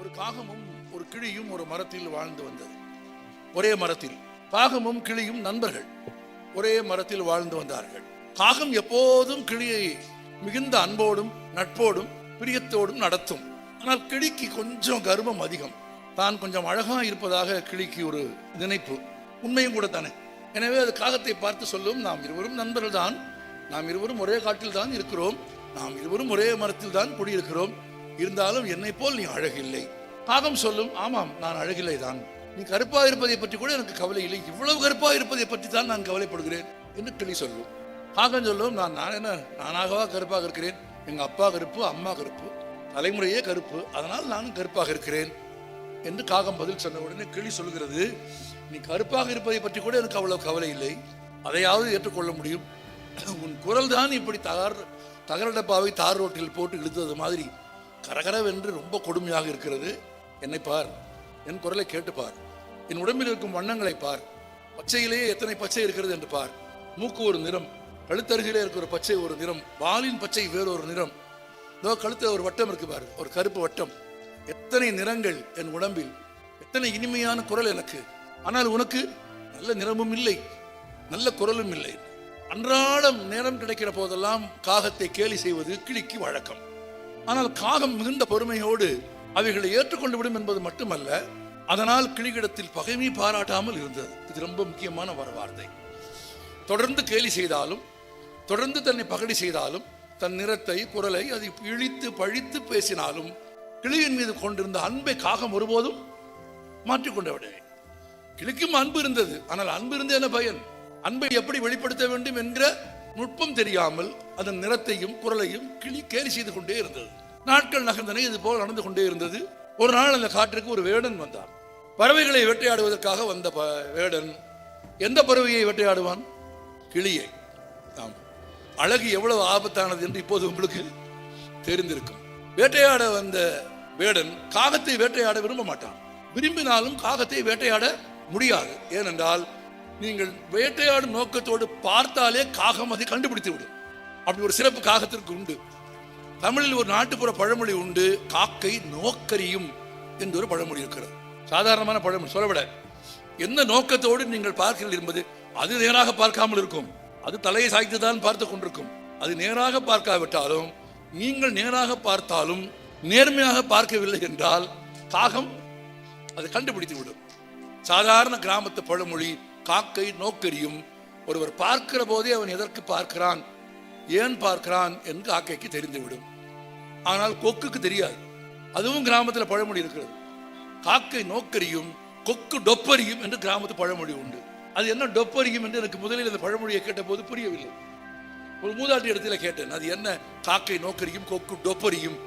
ஒரு காகமும் ஒரு கிளியும் ஒரு மரத்தில் வாழ்ந்து வந்தது. ஒரே மரத்தில். காகமும் கிளியும் நண்பர்கள். ஒரே மரத்தில் வாழ்ந்து வந்தார்கள். காகம் எப்போதும் கிளியை மிகுந்த அன்போடும் நட்போடும் பிரியத்தோடும் நடத்தும். ஆனால் கிளிக்கு கொஞ்சம் கர்வம் அதிகம். தான் கொஞ்சம் அழகா இருப்பதாக கிளிக்கு ஒரு நினைப்பு. உண்மையும் கூட தானே. எனவே அது காகத்தை பார்த்து சொல்லும் நாம் இருவரும் நண்பர்கள் தான் நாம் இருவரும் ஒரே காட்டில் தான் இருக்கிறோம். நாம் இருவரும் ஒரே மரத்தில் தான் குடியிருக்கிறோம். இருந்தாலும் என்னை போல் நீ அழகில்லை. காகம் சொல்லும் ஆமாம் நான் அழகில்லை தான் நீ கருப்பா இருப்பதை பற்றி கூட எனக்கு கவலை இல்லை. இவ்வளவு கருப்பா இருப்பதை பற்றி தான் நான் கவலைப்படுகிறேன் என்று கிளி சொல்லும். காகம் சொல்லும் நான் நான் என்ன நானாகவா கருப்பாக இருக்கிறேன்? எங்க அப்பா கருப்பு அம்மா கருப்பு. தலைமுறையே கருப்பு அதனால் நானும் கருப்பாக இருக்கிறேன் என்று காகம் பதில் சொன்ன உடனே கிளி சொல்கிறது நீ கருப்பாக இருப்பதை பற்றி கூட எனக்கு அவ்வளவு கவலை இல்லை. அதையாவது ஏற்றுக்கொள்ள முடியும். உன் குரல் தான் இப்படி தகர் தகர டப்பாவை தார் ரோட்டில் போட்டு இழுத்தது மாதிரி. கரகரவென்று ரொம்ப கொடுமையாக இருக்கிறது. என்னை பார் என் குரலை கேட்டு பார். என் உடம்பில் இருக்கும் வண்ணங்களை பார். பச்சையிலேயே எத்தனை பச்சை இருக்கிறது என்று பார். மூக்கு ஒரு நிறம் கழுத்தருகிலே இருக்கிற ஒரு பச்சை ஒரு நிறம் வாலின் பச்சை வேறொரு நிறம். இதோ கழுத்துல ஒரு வட்டம் இருக்கு பாரு ஒரு கருப்பு வட்டம். எத்தனை நிறங்கள் என் உடம்பில் எத்தனை இனிமையான குரல் எனக்கு. ஆனால் உனக்கு நல்ல நிறமும் இல்லை நல்ல குரலும் இல்லை. அன்றாடம் நேரம் கிடைக்கிற போதெல்லாம் காகத்தை கேலி செய்வது கிளிக்கு வழக்கம். ஆனால் காகம் மிகுந்த பொறுமையோடு அவைகளை ஏற்றுக்கொண்டு விடும் என்பது மட்டுமல்ல அதனால் கிளிகிடத்தில் பகைமை பாராட்டாமல் இருந்தது. இது ரொம்ப முக்கியமான வர வார்த்தை தொடர்ந்து கேலி செய்தாலும் தொடர்ந்து தன்னை பகடி செய்தாலும் தன் நிறத்தை குரலை அதை இழித்து பழித்து பேசினாலும் கிளியின் மீது கொண்டிருந்த அன்பை காகம் ஒருபோதும் மாற்றிக்கொண்டு விடவே கிளிக்கும் அன்பு இருந்தது. ஆனால் அன்பு இருந்த என்ன பயன்? அன்பை எப்படி வெளிப்படுத்த வேண்டும் என்கிற நுட்பம் தெரியாமல் அதன் நிறத்தையும் குரலையும் கிளி கேலி செய்து கொண்டே இருந்தது. நாட்கள் நகர்ந்தன இது போல் நடந்து கொண்டே இருந்தது. ஒரு நாள் அந்த காற்றுக்கு ஒரு வேடன் வந்தான். பறவைகளை வேட்டையாடுவதற்காக வந்த ப- வேடன் எந்த பறவையை வேட்டையாடுவான்? கிளியை. ஆம். அழகு எவ்வளவு ஆபத்தானது என்று இப்போது உங்களுக்கு தெரிந்திருக்கும். வேட்டையாட வந்த வேடன் காகத்தை வேட்டையாட விரும்ப மாட்டான். விரும்பினாலும் காகத்தை வேட்டையாட முடியாது. ஏனென்றால் நீங்கள் வேட்டையாடும் நோக்கத்தோடு பார்த்தாலே காகம் அதை கண்டுபிடித்து விடும் அப்படி ஒரு சிறப்பு காகத்திற்கு உண்டு. தமிழில் ஒரு நாட்டுப்புற பழமொழி உண்டு காக்கை நோக்கரியும் என்று ஒரு பழமொழி இருக்கிறது. சாதாரணமான பழமொழி சொல்லவிட எந்த நோக்கத்தோடு நீங்கள் பார்க்கிறீர்கள் என்பது அது நேராக பார்க்காமல் இருக்கும். அது தலையை சாய்த்து தான் பார்த்து கொண்டிருக்கும். அது நேராக பார்க்காவிட்டாலும் நீங்கள் நேராக பார்த்தாலும் நேர்மையாக பார்க்கவில்லை என்றால் காகம் அதை கண்டுபிடித்து விடும் சாதாரண கிராமத்து பழமொழி காக்கை நோக்கரியும் ஒருவர் பார்க்கிற போதே அவன் எதற்கு பார்க்கிறான்? ஏன் பார்க்கிறான் என்று காக்கைக்கு தெரிந்துவிடும். ஆனால் கொக்குக்கு தெரியாது. அதுவும் கிராமத்தில் பழமொழி இருக்கிறது. காக்கை நோக்கரியும் கொக்கு டொப்பரியும் என்று கிராமத்து பழமொழி உண்டு. அது என்ன டொப்பரியும் என்று எனக்கு முதலில் அந்த பழமொழியை கேட்டபோது புரியவில்லை. ஒரு மூதாட்டி இடத்துல கேட்டேன் அது என்ன? காக்கை நோக்கரியும் கொக்கு டொப்பரியும்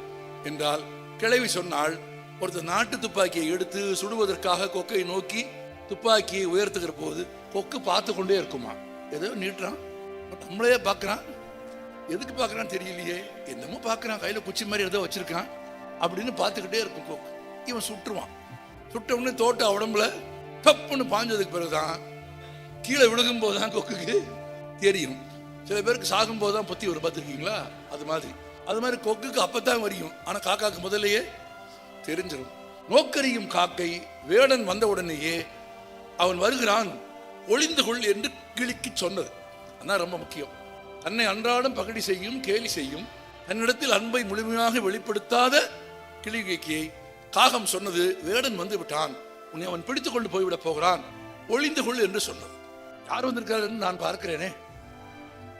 என்றால் கிளவி சொன்னால் ஒருத்தர் நாட்டு துப்பாக்கியை எடுத்து சுடுவதற்காக கொக்கை நோக்கி துப்பாக்கியை உயர்த்துக்கிற போது கொக்கு பார்த்து கொண்டே இருக்குமா? ஏதோ நீட்டுறான். நம்மளே பார்க்குறான். எதுக்கு பார்க்குறான்னு தெரியலையே. என்னமோ பார்க்குறான். கையில் குச்சி மாதிரி ஏதோ வச்சுருக்கான். அப்படின்னு பார்த்துக்கிட்டே இருக்கும் கொக்கு. இவன் சுட்டுருவான். சுட்ட உடனே தோட்ட உடம்புல தப்புன்னு பாஞ்சதுக்கு பிறகுதான் கீழே விழுகும் போதுதான் கொக்குக்கு தெரியும். சில பேருக்கு சாகும் போது தான் பற்றி ஒரு பார்த்துருக்கீங்களா? அது மாதிரி. அது மாதிரி கொக்குக்கு அப்போ தான் வரியும். ஆனால் காக்காக்கு முதல்லையே தெரிஞ்சிடும் நோக்கரியும் காக்கை வேடன் வந்த உடனேயே அவன் வருகிறான். ஒளிந்து கொள் என்று கிளிக்கு சொன்னது. அதான் ரொம்ப முக்கியம். தன்னை அன்றாடம் பகடி செய்யும் கேலி செய்யும் தன்னிடத்தில் அன்பை முழுமையாக வெளிப்படுத்தாத கிளிகைக்கு காகம் சொன்னது வேடன் வந்து விட்டான். உன்னை அவன் பிடித்துக் கொண்டு போய்விட போகிறான். ஒளிந்து கொள் என்று சொன்னது யார் வந்திருக்கார் என்று நான் பார்க்கிறேனே.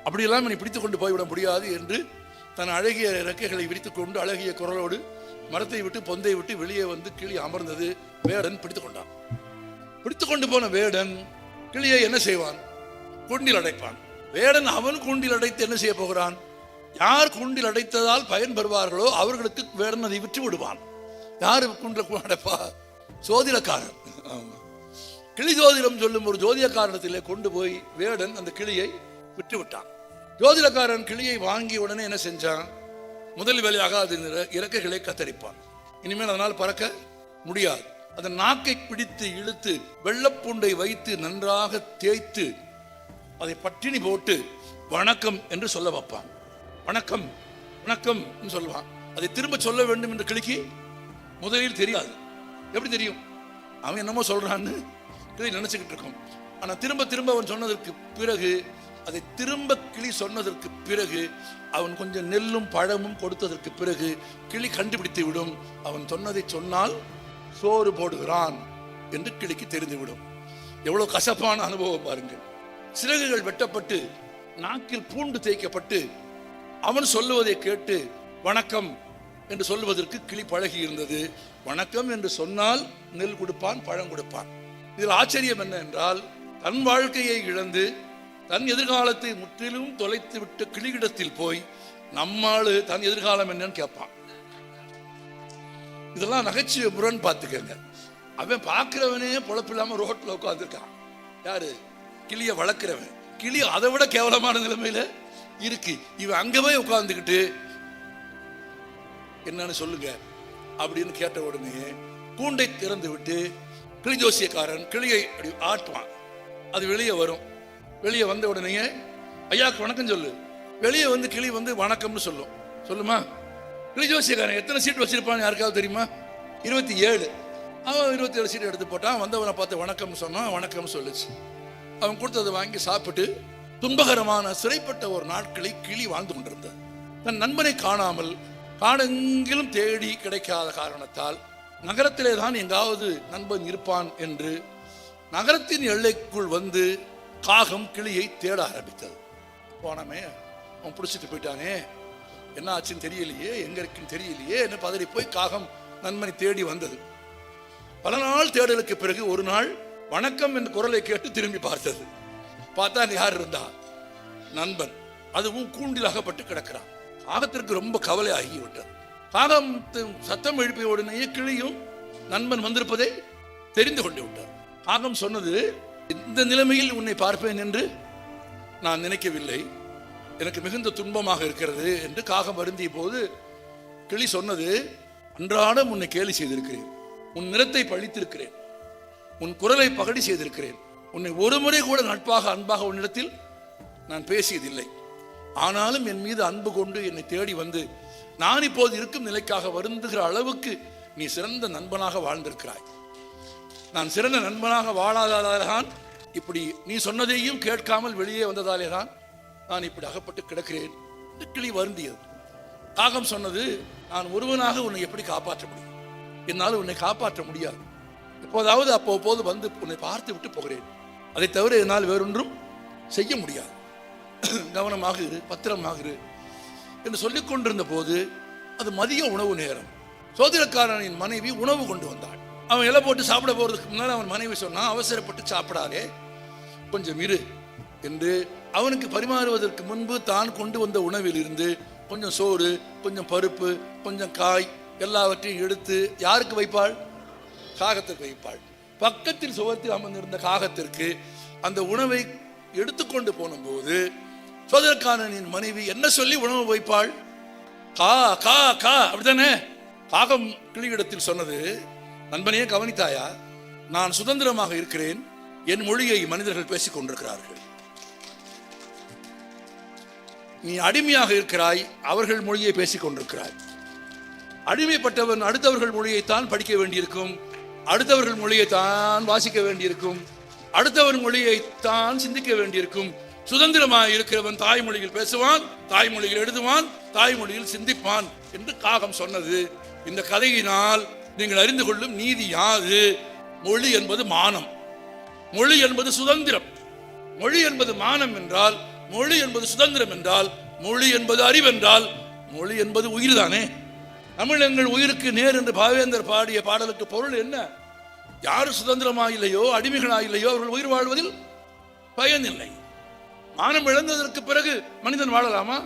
அப்படியெல்லாம் என்னை பிடித்துக் கொண்டு போய்விட முடியாது என்று தன் அழகிய இறக்கைகளை விரித்துக் கொண்டு அழகிய குரலோடு மரத்தை விட்டு பொந்தை விட்டு வெளியே வந்து கிளி அமர்ந்தது. வேடன் பிடித்துக் கொண்டான். பிடித்து கொண்டு போன வேடன் கிளியை என்ன செய்வான்? கூண்டில் அடைப்பான். வேடன் அவன் கூண்டில் அடைத்து என்ன செய்ய போகிறான்? யார் கூண்டில் அடைத்ததால் பயன் பெறுவார்களோ அவர்களுக்கு வேடன் அதை விற்று விடுவான். யார் கூண்டில் அடைப்பா? சோதிடக்காரன் கிளி ஜோதிடம் சொல்லும் ஒரு ஜோதிடக்காரனத்திலே கொண்டு போய் வேடன் அந்த கிளியை விட்டு விட்டான். ஜோதிடக்காரன் கிளியை வாங்கிய உடனே என்ன செஞ்சான்? முதல் வேலையாக அது இறக்கைகளை கத்தரிப்பான். இனிமேல் அதனால் பறக்க முடியாது. அதன் நாக்கை பிடித்து இழுத்து வெள்ளப்பூண்டை வைத்து நன்றாக தேய்த்து அதை பட்டினி போட்டு வணக்கம் என்று சொல்ல வைப்பான். வணக்கம் வணக்கம் என்று சொல்லுவான். அதை திரும்ப சொல்ல வேண்டும் என்று கிளிக்கு முதலில் தெரியாது. எப்படி தெரியும்? அவன் என்னமோ சொல்றான்னு கிளி நினைச்சுக்கிட்டு இருக்கோம். ஆனா திரும்ப திரும்ப அவன் சொன்னதற்கு பிறகு அதை திரும்ப கிளி சொன்னதற்கு பிறகு அவன் கொஞ்சம் நெல்லும் பழமும் கொடுத்ததற்கு பிறகு கிளி கண்டுபிடித்து விடும். அவன் சொன்னதை சொன்னால் சோறு போடுகிறான் என்று கிளிக்கு தெரிந்துவிடும். எவ்வளவு கசப்பான அனுபவம் பாருங்கள். சிறகுகள் வெட்டப்பட்டு நாக்கில் பூண்டு தேய்க்கப்பட்டு அவன் சொல்லுவதை கேட்டு வணக்கம் என்று சொல்லுவதற்கு கிளி பழகி இருந்தது வணக்கம் என்று சொன்னால் நெல் கொடுப்பான் பழம் கொடுப்பான். இதில் ஆச்சரியம் என்ன என்றால் தன் வாழ்க்கையை இழந்து தன் எதிர்காலத்தை முற்றிலும் தொலைத்து விட்ட கிளியிடத்தில் போய் நம்மாளு தன் எதிர்காலம் என்னன்னு கேட்பான். இதெல்லாம் நகைச்சுவை புறன்னு பார்த்துக்கங்க. அவன் பாக்குறவனையே பொழப்பு இல்லாமல் ரோட்டில் உட்காந்துருக்கான் யாரு? கிளிய வளர்க்குறவன். கிளி அதை விட கேவலமான நிலைமையில இருக்கு. இவன் அங்கே போய் உட்காந்துக்கிட்டு என்னன்னு சொல்லுங்க அப்படின்னு கேட்ட உடனே கூண்டை திறந்து விட்டு கிளி ஜோசியக்காரன் கிளியை அப்படி ஆட்டுவான். அது வெளியே வரும். வெளியே வந்த உடனே ஐயாக்கு வணக்கம் சொல்லு. வெளியே வந்து கிளி வந்து வணக்கம்னு சொல்லும். சொல்லுமா? கிளி ஜோசியக்காரன் எத்தனை சீட் வச்சிருப்பான்னு யாருக்காவது தெரியுமா? இருபத்தி ஏழு. அவன் இருபத்தி ஏழு சீட் எடுத்து போட்டான். வந்தவனை பார்த்து வணக்கம் சொன்னான். வணக்கம் சொல்லுச்சு. அவன் கொடுத்ததை வாங்கி சாப்பிட்டு துன்பகரமான சிறைப்பட்ட ஒரு நாட்களை கிளி வாழ்ந்து கொண்டிருந்தான். தன் நண்பனை காணாமல் காடெங்கிலும் தேடி கிடைக்காத காரணத்தால் நகரத்திலே தான் எங்காவது நண்பன் இருப்பான் என்று நகரத்தின் எல்லைக்குள் வந்து காகம் கிளியை தேட ஆரம்பித்தது. போனமே அவன் பிடிச்சிட்டு போயிட்டானே. என்ன ஆச்சுன்னு தெரியலையே எங்க இருக்குன்னு தெரியலையே என்ன பதறி போய் காகம் நண்பனை தேடி வந்தது. பல நாள் தேடலுக்கு பிறகு ஒரு நாள் வணக்கம் என்ற குரலை கேட்டு திரும்பி பார்த்தது. பார்த்தா யார் இருந்தா? நண்பன். அதுவும் கூண்டில் அகப்பட்டு கிடக்கிறான். காகத்திற்கு ரொம்ப கவலை ஆகிவிட்டது. காகம் சத்தம் எழுப்பிய உடனேயே கிளியும் நண்பன் வந்திருப்பதை தெரிந்து கொண்டு விட்டார். காகம் சொன்னது இந்த நிலைமையில் உன்னை பார்ப்பேன் என்று நான் நினைக்கவில்லை. எனக்கு மிகுந்த துன்பமாக இருக்கிறது என்று காகம் வருந்திய போது கிளி சொன்னது அன்றாடம் உன்னை கேலி செய்திருக்கிறேன். உன் நிறத்தை பழித்திருக்கிறேன். உன் குரலை பகடி செய்திருக்கிறேன். உன்னை ஒரு முறை கூட நட்பாக அன்பாக உன்னிடத்தில் நான் பேசியதில்லை. ஆனாலும் என் மீது அன்பு கொண்டு என்னை தேடி வந்து நான் இப்போது இருக்கும் நிலைக்காக வருந்துகிற அளவுக்கு நீ சிறந்த நண்பனாக வாழ்ந்திருக்கிறாய். நான் சிறந்த நண்பனாக வாழாததால்தான் இப்படி நீ சொன்னதையும் கேட்காமல் வெளியே வந்ததாலே தான் நான் இப்படி அகப்பட்டு கிடக்கிறேன். என்று கிளி வருந்தியது. காகம் சொன்னது நான் ஒருவனாக உன்னை எப்படி காப்பாற்ற முடியும்? என்னால் உன்னை காப்பாற்ற முடியாது. எப்போதாவது அப்போது வந்து உன்னை பார்த்து விட்டு போகிறேன். அதை தவிர என்னால் வேறொன்றும் செய்ய முடியாது. கவனமாக இரு பத்திரமாக இரு என்று சொல்லிக் கொண்டிருந்த போது அது மதிய உணவு நேரம். சோதரக்காரனின் மனைவி உணவு கொண்டு வந்தாள். அவன் இலை போட்டு சாப்பிட போறதுக்கு முன்னால் அவன் மனைவி சொன்னான் அவசரப்பட்டு சாப்பிடாதே. கொஞ்சம் இரு என்று அவனுக்கு பரிமாறுவதற்கு முன்பு தான் கொண்டு வந்த உணவில் இருந்து கொஞ்சம் சோறு கொஞ்சம் பருப்பு கொஞ்சம் காய் எல்லாவற்றையும் எடுத்து யாருக்கு வைப்பாள்? காகத்திற்கு வைப்பாள். பக்கத்தில் சுவத்தில் அமர்ந்திருந்த காகத்திற்கு அந்த உணவை எடுத்துக்கொண்டு போனபோது சோதரக்காரனின் மனைவி என்ன சொல்லி உணவு வைப்பாள்? கா கா கா அப்படித்தானே? காகம் கிளியிடத்தில் சொன்னது நண்பனையே கவனித்தாயா? நான் சுதந்திரமாக இருக்கிறேன். என் மொழியை மனிதர்கள் பேசிக் கொண்டிருக்கிறார்கள் நீ அடிமையாக இருக்கிறாய் அவர்கள் மொழியை பேசிக் கொண்டிருக்கிறாய். அடிமைப்பட்டவன் அடுத்தவர்கள் மொழியைத்தான் படிக்க வேண்டியிருக்கும் அடுத்தவர்கள் மொழியைத்தான் வாசிக்க வேண்டியிருக்கும் அடுத்தவன் மொழியைத்தான் சிந்திக்க வேண்டியிருக்கும். சுதந்திரமாக இருக்கிறவன் தாய்மொழியில் பேசுவான் தாய்மொழியில் எழுதுவான் தாய்மொழியில் சிந்திப்பான் என்று காகம் சொன்னது. இந்த கதையினால் நீங்கள் அறிந்து கொள்ளும் நீதி யாது? மொழி என்பது மானம். மொழி என்பது சுதந்திரம். மொழி என்பது மானம் என்றால் மொழி என்பது சுதந்திரம் என்றால் மொழி என்பது அறிவென்றால் மொழி என்பது உயிர்தானே தமிழ் எங்கள் உயிருக்கு நேர் என்று பாவேந்தர் பாடிய பாடலுக்கு பொருள் என்ன? யார் சுதந்திரமாக இல்லையோ அடிமைகளாக இல்லையோ அவர்கள் உயிர் வாழ்வதில் பயனில்லை. மானம் இழந்ததற்கு பிறகு மனிதன் வாழலாமா?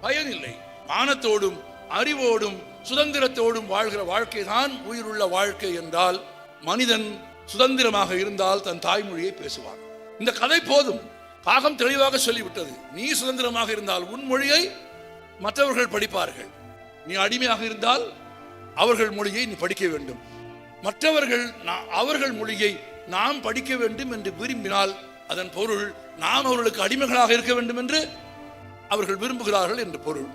பயனில்லை. மானத்தோடும் அறிவோடும் சுதந்திரத்தோடும் வாழ்கிற வாழ்க்கை தான் உயிருள்ள வாழ்க்கை என்றால் மனிதன் சுதந்திரமாக இருந்தால் தன் தாய்மொழியை பேசுவான். இந்த கதை போதும். பாகம் தெளிவாக சொல்லிவிட்டது. நீ சுதந்திரமாக இருந்தால் உன் மொழியை மற்றவர்கள் படிப்பார்கள். நீ அடிமையாக இருந்தால் அவர்கள் மொழியை நீ படிக்க வேண்டும். மற்றவர்கள் அவர்கள் மொழியை நாம் படிக்க வேண்டும் என்று விரும்பினால் அதன் பொருள் நாம் அவர்களுக்கு அடிமைகளாக இருக்க வேண்டும் என்று அவர்கள் விரும்புகிறார்கள் என்று பொருள்.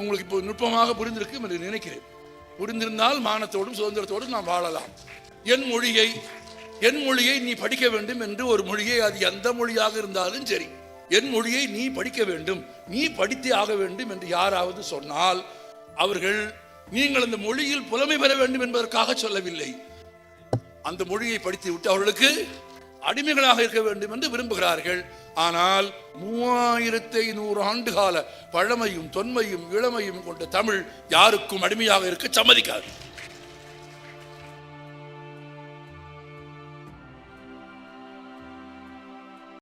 உங்களுக்கு இப்போ நுட்பமாக புரிந்திருக்கும் என்று நினைக்கிறேன். புரிந்திருந்தால் மானத்தோடும் சுதந்திரத்தோடும் நாம் வாழலாம். என் மொழியை என் மொழியை நீ படிக்க வேண்டும் என்று ஒரு மொழியை அது எந்த மொழியாக இருந்தாலும் சரி. என் மொழியை நீ படிக்க வேண்டும். நீ படித்தே ஆக வேண்டும் என்று யாராவது சொன்னால் அவர்கள் நீங்கள் அந்த மொழியில் புலமை பெற வேண்டும் என்பதற்காக சொல்லவில்லை. அந்த மொழியை படித்து விட்டு அவர்களுக்கு அடிமைகளாக இருக்க வேண்டும் என்று விரும்புகிறார்கள். ஆனால் மூவாயிரத்தி ஐநூறு ஆண்டு கால பழமையும் தொன்மையும் இளமையும் கொண்ட தமிழ் யாருக்கும் அடிமையாக இருக்க சம்மதிக்காது.